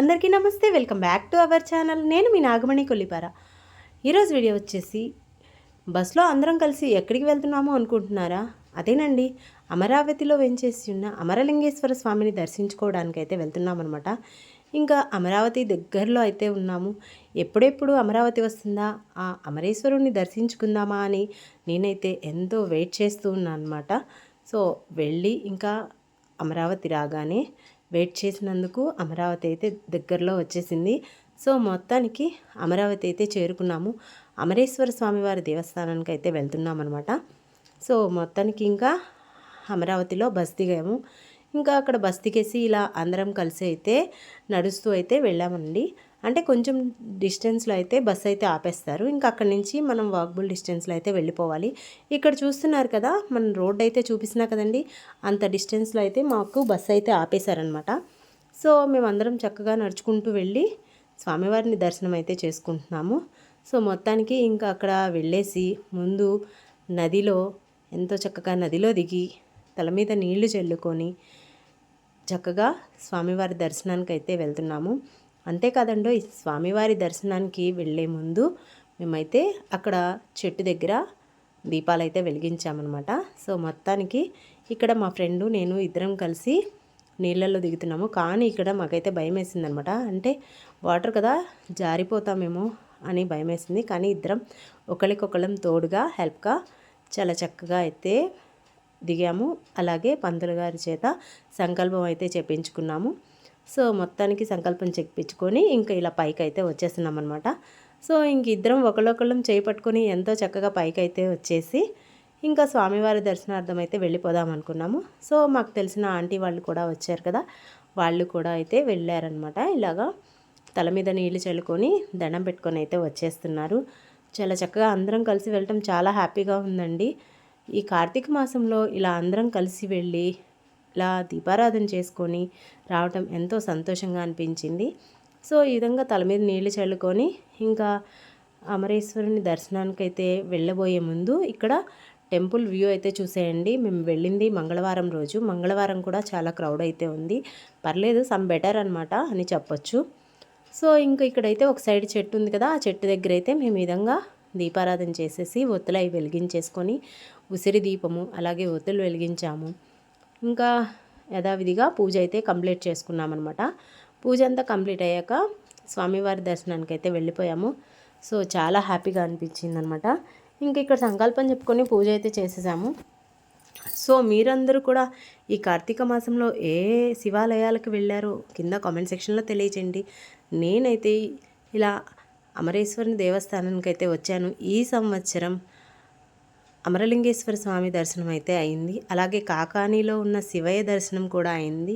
అందరికీ నమస్తే welcome back to our channel. నేను మీ నాగమణి కొల్లిపార. ఈరోజు వీడియో వచ్చేసి బస్సులో అందరం కలిసి ఎక్కడికి వెళ్తున్నామో అనుకుంటున్నారా? అదేనండి అమరావతిలో వెంచేసి ఉన్న అమరలింగేశ్వర స్వామిని దర్శించుకోవడానికి అయితే వెళ్తున్నాం అనమాట ఇంకా అమరావతి దగ్గరలో అయితే ఉన్నాము. ఎప్పుడెప్పుడు అమరావతి వస్తుందా? ఆ అమరేశ్వరుణ్ణి దర్శించుకుందామా అని నేనైతే ఎంతో వెయిట్ చేస్తూ ఉన్నాను అనమాట సో వెళ్ళి ఇంకా అమరావతి రాగానే వెయిట్ చేసినందుకు అమరావతి అయితే దగ్గరలో వచ్చేసింది. సో మొత్తానికి అమరావతి అయితే చేరుకున్నాము. అమరేశ్వర స్వామివారి దేవస్థానానికి అయితే వెళ్తున్నాం అనమాట సో మొత్తానికి ఇంకా అమరావతిలో బస్ దిగాము. ఇంకా అక్కడ బస్ దిగేసి ఇలా అందరం కలిసి అయితే నడుస్తూ అయితే వెళ్ళామండి. అంటే కొంచెం డిస్టెన్స్లో అయితే బస్ అయితే ఆపేస్తారు. ఇంకా అక్కడి నుంచి మనం వాక్బుల్ డిస్టెన్స్లో అయితే వెళ్ళిపోవాలి. ఇక్కడ చూస్తున్నారు కదా మనం రోడ్ అయితే చూపిస్తున్నా కదండి. అంత డిస్టెన్స్లో అయితే మాకు బస్ అయితే ఆపేశారనమాట సో మేమందరం చక్కగా నడుచుకుంటూ వెళ్ళి స్వామివారిని దర్శనం అయితే చేసుకుంటున్నాము. సో మొత్తానికి ఇంకా అక్కడ వెళ్ళేసి ముందు నదిలో ఎంతో చక్కగా నదిలో దిగి తల మీద నీళ్ళు చల్లుకొని చక్కగా స్వామివారి దర్శనానికి అయితే వెళ్తున్నాము. అంతేకాదండో ఈ స్వామివారి దర్శనానికి వెళ్ళే ముందు మేమైతే అక్కడ చెట్టు దగ్గర దీపాలు అయితే వెలిగించామన్నమాట. సో మొత్తానికి ఇక్కడ మా ఫ్రెండు నేను ఇద్దరం కలిసి నీళ్ళల్లో దిగుతున్నాము. కానీ ఇక్కడ మాకైతే భయం వేసిందనమాట అంటే వాటర్ కదా జారిపోతామేమో అని భయం వేసింది కానీ ఇద్దరం ఒకరికొకళ్ళం తోడుగా హెల్ప్గా చాలా చక్కగా అయితే దిగాము. అలాగే పంతులు గారి చేత సంకల్పం అయితే చెప్పించుకున్నాము సో మొత్తానికి సంకల్పం చెప్పించుకొని ఇంకా ఇలా పైకి అయితే వచ్చేస్తున్నాం అనమాట సో ఇంక ఇద్దరం ఒకళ్ళొకళ్ళం చేపట్టుకొని ఎంతో చక్కగా పైకి అయితే వచ్చేసి ఇంకా స్వామివారి దర్శనార్థం అయితే వెళ్ళిపోదాం అనుకున్నాము. సో మాకు తెలిసిన ఆంటీ వాళ్ళు కూడా వచ్చారు కదా వాళ్ళు కూడా అయితే వెళ్ళారనమాట ఇలాగా తల మీద నీళ్ళు చల్లుకొని దండం పెట్టుకొని అయితే వచ్చేస్తున్నారు. చాలా చక్కగా అందరం కలిసి వెళ్ళటం చాలా హ్యాపీగా ఉందండి. ఈ కార్తీక మాసంలో ఇలా అందరం కలిసి వెళ్ళి ఇలా దీపారాధన చేసుకొని రావటం ఎంతో సంతోషంగా అనిపించింది. సో ఈ విధంగా తల మీద నీళ్ళు చల్లుకొని ఇంకా అమరేశ్వరుని దర్శనానికి అయితే వెళ్ళబోయే ముందు ఇక్కడ టెంపుల్ వ్యూ అయితే చూసేయండి. మేము వెళ్ళింది మంగళవారం రోజు. మంగళవారం కూడా చాలా క్రౌడ్ అయితే ఉంది. పర్లేదు సమ్ బెటర్ అనమాట అని చెప్పొచ్చు. సో ఇంకా ఇక్కడైతే ఒక సైడ్ చెట్టు ఉంది కదా ఆ చెట్టు దగ్గర అయితే మేము విధంగా దీపారాధన చేసేసి ఒత్తులు అవి వెలిగించేసుకొని ఉసిరి దీపము అలాగే ఒత్తులు వెలిగించాము. ఇంకా యథావిధిగా పూజ అయితే కంప్లీట్ చేసుకున్నామన్నమాట. పూజ అంతా కంప్లీట్ అయ్యాక స్వామివారి దర్శనానికి అయితే వెళ్ళిపోయాము. సో చాలా హ్యాపీగా అనిపించింది అనమాట ఇంక ఇక్కడ సంకల్పం చెప్పుకొని పూజ అయితే చేసేసాము. సో మీరందరూ కూడా ఈ కార్తీక మాసంలో ఏ శివాలయాలకు వెళ్ళారో కింద కామెంట్ సెక్షన్లో తెలియచేయండి. నేనైతే ఇలా అమరేశ్వరుని దేవస్థానానికి అయితే వచ్చాను ఈ సంవత్సరం. అమరలింగేశ్వర స్వామి దర్శనం అయితే అయింది. అలాగే కాకానీలో ఉన్న శివయ్య దర్శనం కూడా అయింది.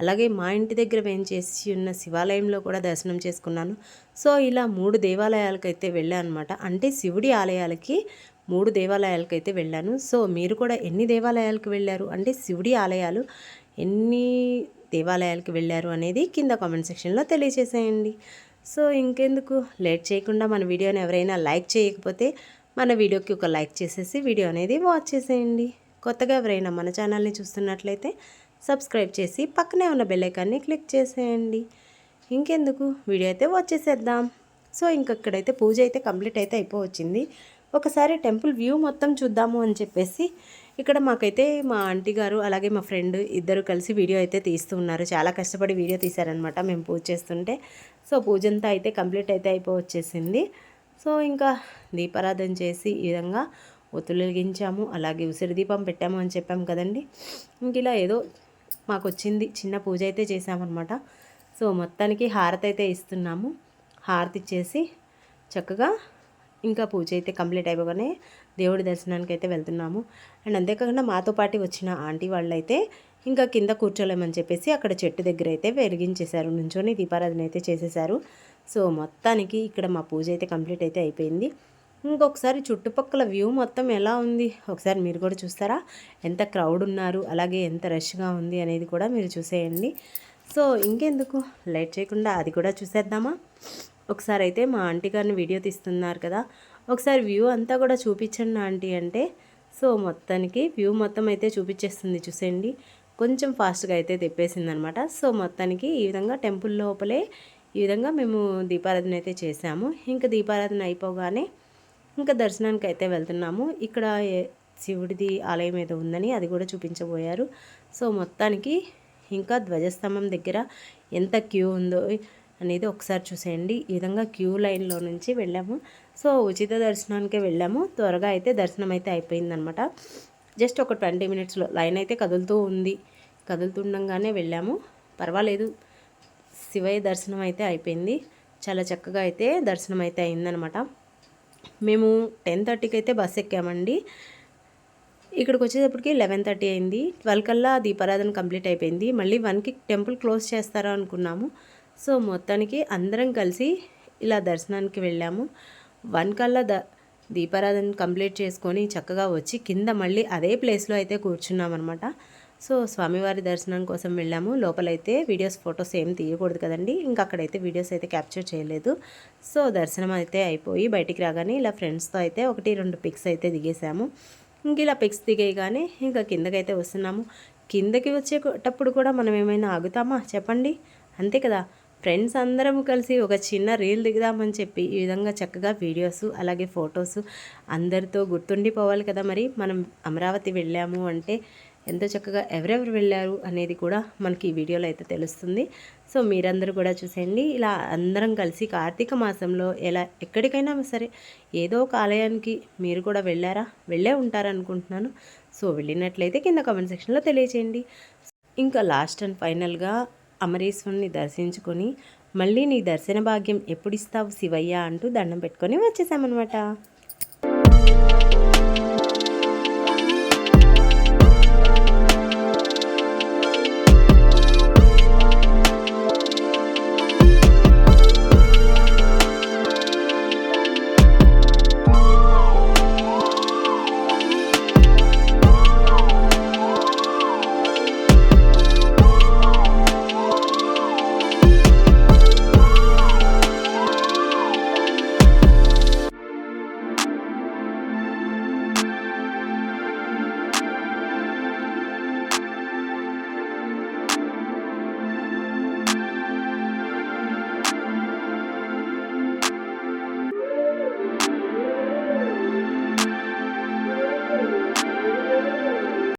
అలాగే మా ఇంటి దగ్గర వేయించేసి ఉన్న శివాలయంలో కూడా దర్శనం చేసుకున్నాను. సో ఇలా మూడు దేవాలయాలకు అయితే వెళ్ళాను అనమాట అంటే శివుడి ఆలయాలకి మూడు దేవాలయాలకు అయితే వెళ్ళాను. సో మీరు కూడా ఎన్ని దేవాలయాలకు వెళ్ళారు? అంటే శివుడి ఆలయాలు ఎన్ని దేవాలయాలకు వెళ్ళారు అనేది కింద కామెంట్ సెక్షన్లో తెలియజేసేయండి సో ఇంకెందుకు? లేట్ చేయకుండా మన వీడియోని ఎవరైనా లైక్ చేయకపోతే మన వీడియోకి ఒక లైక్ చేసేసి వీడియో అనేది వాచ్ చేసేయండి. కొత్తగా ఎవరైనా మన ఛానల్ని చూస్తున్నట్లయితే సబ్స్క్రైబ్ చేసి పక్కనే ఉన్న బెల్లైకాన్ని క్లిక్ చేసేయండి. ఇంకెందుకు? వీడియో అయితే వాచ్ చేసేద్దాం. సో ఇంకక్కడైతే పూజ అయితే కంప్లీట్ అయితే అయిపోవచ్చింది. ఒకసారి టెంపుల్ వ్యూ మొత్తం చూద్దాము అని చెప్పేసి ఇక్కడ మాకైతే మా ఆంటీ గారు అలాగే మా ఫ్రెండ్ ఇద్దరు కలిసి వీడియో అయితే తీస్తూ ఉన్నారు. చాలా కష్టపడి వీడియో తీశారనమాట మేము పూజ చేస్తుంటే. సో పూజ అంతా అయితే కంప్లీట్ అయితే అయిపోవచ్చేసింది. సో ఇంకా దీపారాధన చేసి ఈ విధంగా ఒత్తులు వెలిగించాము అలాగే ఉసిరి దీపం పెట్టాము అని చెప్పాం కదండి. ఇంక ఇలా ఏదో మాకు వచ్చింది చిన్న పూజ అయితే చేసామన్నమాట సో మొత్తానికి హారతి అయితే ఇస్తున్నాము. హారతి ఇచ్చేసి చక్కగా ఇంకా పూజ అయితే కంప్లీట్ అయిపోగానే దేవుడి దర్శనానికి అయితే వెళ్తున్నాము. అండ్ అంతేకాకుండా మాతో పాటు వచ్చిన ఆంటీ వాళ్ళు అయితే ఇంకా కింద కూర్చోలేమని చెప్పేసి అక్కడ చెట్టు దగ్గర అయితే వెలిగించేశారు. నుంచొని దీపారాధన అయితే చేసేసారు సో మొత్తానికి ఇక్కడ మా పూజ అయితే కంప్లీట్ అయితే అయిపోయింది. ఇంకొకసారి చుట్టుపక్కల వ్యూ మొత్తం ఎలా ఉంది? ఒకసారి మీరు కూడా చూస్తారా? ఎంత క్రౌడ్ ఉన్నారు? అలాగే ఎంత రష్గా ఉంది అనేది కూడా మీరు చూసేయండి. సో ఇంకెందుకు? లైట్ చేయకుండా అది కూడా చూసేద్దామా? ఒకసారి అయితే మా ఆంటీ గారిని వీడియో తీస్తున్నారు కదా. ఒకసారి వ్యూ అంతా కూడా చూపించండి ఆంటీ అంటే. సో మొత్తానికి వ్యూ మొత్తం అయితే చూపించేస్తుంది చూసేయండి. కొంచెం ఫాస్ట్గా అయితే తెప్పేసిందనమాట. సో మొత్తానికి ఈ విధంగా టెంపుల్ లోపలే ఈ విధంగా మేము దీపారాధన అయితే చేసాము. ఇంకా దీపారాధన అయిపోగానే ఇంకా దర్శనానికి అయితే వెళ్తున్నాము. ఇక్కడ శివుడిది ఆలయం ఏదో ఉందని అది కూడా చూపించబోయారు. సో మొత్తానికి ఇంకా ధ్వజస్తంభం దగ్గర ఎంత క్యూ ఉందో అనేది ఒకసారి చూసేయండి. ఈ విధంగా క్యూ లైన్లో నుంచి వెళ్ళాము. సో ఉచిత దర్శనానికే వెళ్ళాము. త్వరగా అయితే దర్శనం అయితే అయిపోయిందనమాట. జస్ట్ ఒక ట్వంటీ మినిట్స్లో లైన్ అయితే కదులుతూ ఉంది. కదులుతుండగానే వెళ్ళాము. పర్వాలేదు. శివయ్య దర్శనం అయితే అయిపోయింది. చాలా చక్కగా అయితే దర్శనం అయితే అయిందనమాట. మేము టెన్ థర్టీకి అయితే బస్ ఎక్కామండి. ఇక్కడికి వచ్చేటప్పటికి లెవెన్ థర్టీ అయింది. ట్వెల్వ్ కల్లా దీపారాధన కంప్లీట్ అయిపోయింది. మళ్ళీ వన్కి టెంపుల్ క్లోజ్ చేస్తారా అనుకున్నాము. సో మొత్తానికి అందరం కలిసి ఇలా దర్శనానికి వెళ్ళాము. వన్ కల్లా ద దీపారాధన కంప్లీట్ చేసుకొని చక్కగా వచ్చి కింద మళ్ళీ అదే ప్లేస్లో అయితే కూర్చున్నాం అనమాట సో స్వామివారి దర్శనం కోసం వెళ్ళాము. లోపలైతే వీడియోస్ ఫొటోస్ ఏం తీయకూడదు కదండి. ఇంకా అక్కడైతే వీడియోస్ అయితే క్యాప్చర్ చేయలేదు. సో దర్శనం అయితే అయిపోయి బయటికి రాగానే ఇలా ఫ్రెండ్స్తో అయితే ఒకటి రెండు పిక్స్ అయితే దిగేసాము ఇంక ఇలా పిక్స్ దిగేయగానే ఇంకా కిందకైతే వస్తున్నాము. కిందకి వచ్చేటప్పుడు కూడా మనం ఏమైనా ఆగుతామా? చెప్పండి. అంతే కదా. ఫ్రెండ్స్ అందరం కలిసి ఒక చిన్న రీల్ దిగుదామని చెప్పి ఈ విధంగా చక్కగా వీడియోస్ అలాగే ఫొటోస్ అందరితో గుర్తుండిపోవాలి కదా మరి. మనం అమరావతి వెళ్ళాము అంటే ఎంతో చక్కగా ఎవరెవరు వెళ్ళారు అనేది కూడా మనకి ఈ వీడియోలో అయితే తెలుస్తుంది. సో మీరందరూ కూడా చూసేయండి. ఇలా అందరం కలిసి కార్తీక మాసంలో ఎలా ఎక్కడికైనా సరే ఏదో ఒక ఆలయానికి మీరు కూడా వెళ్ళారా? వెళ్ళే ఉంటారనుకుంటున్నాను. సో వెళ్ళినట్లయితే కింద కామెంట్ సెక్షన్లో తెలియచేయండి. ఇంకా లాస్ట్ అండ్ ఫైనల్గా అమరేశ్వరుని దర్శించుకొని మళ్ళీ నీ దర్శన భాగ్యం ఎప్పుడు ఇస్తావు శివయ్య అంటూ దండం పెట్టుకొని వచ్చేసామన్నమాట.